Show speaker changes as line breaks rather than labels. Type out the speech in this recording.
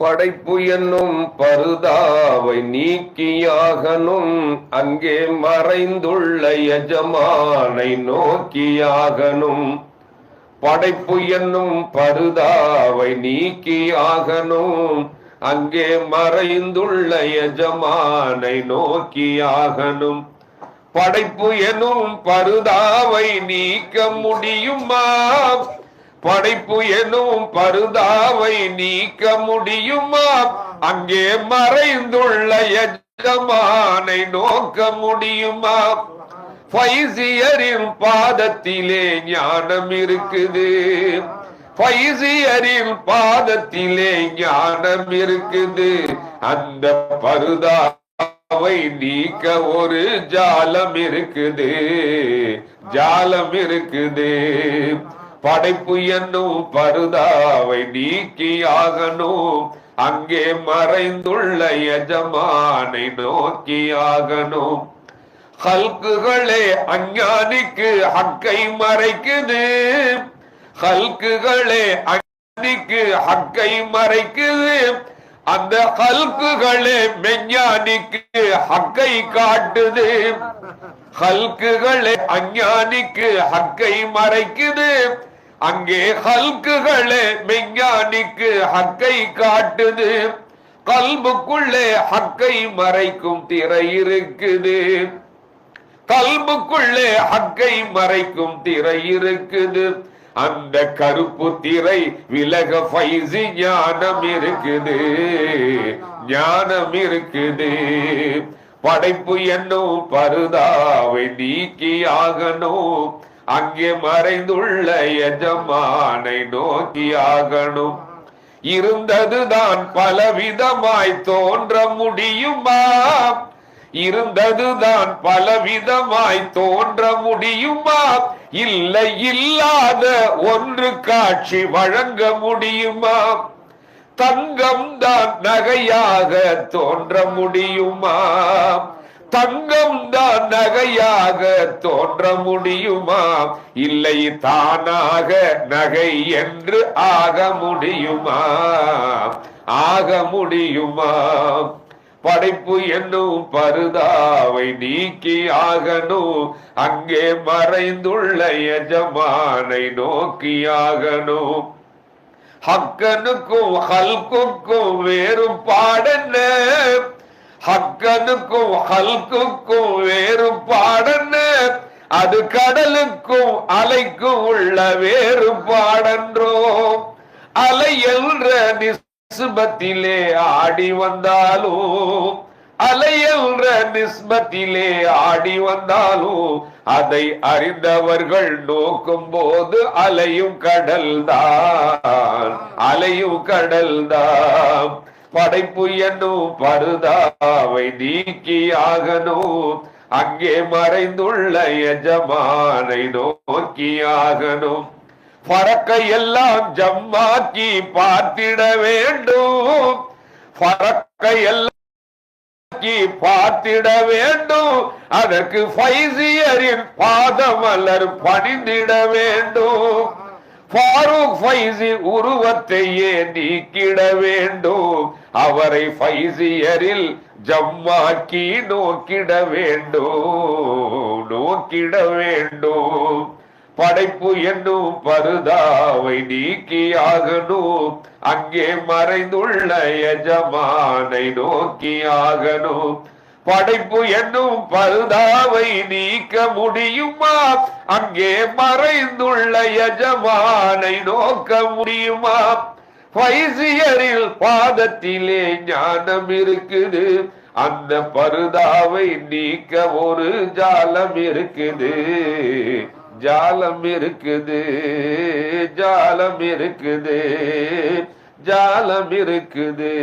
படைப்பு என்னும் பருதாவை நீக்கியாகனும் அங்கே மறைந்துள்ள எஜமானை நோக்கியாகனும். படைப்பு என்னும் பருதாவை நீக்கியாகனும் அங்கே மறைந்துள்ள எஜமானை நோக்கியாகனும். படைப்பு எனும் பருதாவை நீக்க முடியுமா? படைப்பு எனும் பருதாவை நீக்க முடியுமா? அங்கே மறைந்துள்ள எஜமானை நோக்க முடியுமா? பைசியரின் பாதத்திலே ஞானம் இருக்குது. பைசியரின் பாதத்திலே ஞானம் இருக்குது. அந்த பருதாவை நீக்க ஒரு ஜாலம் இருக்குது. ஜாலம் இருக்குது. படைப்பு என்னும் பருதாவை நீக்கி ஆகணும் அங்கே மறைந்துள்ள எஜமானை நோக்கி ஆகணும் ஹல்குகளே அஞ்ஞானிக்கு ஹக்கை மறைக்குது. ஹல்குகளே அஞ்ஞானிக்கு ஹக்கை மறைக்குது. அந்த ஹல்குகளே மெஞ்ஞானிக்கு ஹக்கை காட்டுது. ஹல்குகளே அஞ்ஞானிக்கு ஹக்கை மறைக்குது. அங்கே ஹல்குகளே மெஞ்ஞானிக்கு ஹக்கை காட்டுது. கல்புக்குள்ளே ஹக்கை மறைக்கும் திரை இருக்குது. கல்புக்குள்ளே ஹக்கை மறைக்கும் திரை இருக்குது. அந்த கருப்பு திரை விலக பைசி ஞானம் இருக்குது. ஞானம் இருக்குது. படைப்பு என்னும் பருதாவை நீக்கி ஆகணும் அங்கே மறைந்துள்ள எஜமானை நோக்கியாகணும் இருந்ததுதான் பலவிதமாய் தோன்ற முடியுமா? இருந்ததுதான் பலவிதமாய் தோன்ற முடியுமா? இல்லை இல்லாத ஒன்று காட்சி வழங்க முடியுமா? தங்கம் தான் நகையாக தோன்ற முடியுமா? தங்கம் தான் நகையாக தோன்ற முடியுமா? இல்லை தானாக நகை என்று ஆக முடியுமா? ஆக முடியுமா? படைப்பு என்னும் பருதாவை நீக்கி ஆகணும். அங்கே மறைந்துள்ள எஜமானை நோக்கி ஆகணும். ஹக்கனுக்கும் ஹல்குக்கும் வேறுபாடென்ன? ஹக்கனுக்கும் ஹல்குக்கும் வேறுபாடன்னு அது கடலுக்கும் அலைக்கும் உள்ள வேறுபாடன்றோ அலை என்ற நிஸ்பத்திலே ஆடி வந்தாலும் அலை என்ற நிஸ்பத்திலே ஆடி வந்தாலும் அதை அறிந்தவர்கள் நோக்கும் போது அலையும் கடல்தான் அலையும் கடல்தான். படைப்பு என்னும் பருதாவை நீக்கி ஆகணும் அங்கே மறைந்துள்ள எஜமானை நோக்கி ஆகணும் பறக்கை எல்லாம் ஜம்மாக்கி பார்த்திட வேண்டும். பறக்கை எல்லாம் பார்த்திட வேண்டும். அதற்கு பைசியரின் பாதமலர் பணிந்திட வேண்டும். ஃபாரூக் ஃபைசி உருவத்தையே நீக்கிட வேண்டும். அவரை ஃபைசியரில் ஜம்மாக்கி நோக்கிட வேண்டும். நோக்கிட வேண்டும். படைப்பு என்னும் பருதாவை நீக்கியாகணும். அங்கே மறைந்துள்ள எஜமானை நோக்கியாகணும். படைப்பு என்னும் பருதாவை நீக்க முடியுமா? அங்கே மறைந்துள்ள எஜமானை நோக்க முடியுமா? பைசியரில் பாதத்திலே ஞானம் இருக்குது. அந்த பருதாவை நீக்க ஒரு ஜாலம் இருக்குது. ஜாலம் இருக்குது. ஜாலம் இருக்குது. ஜாலம் இருக்குது.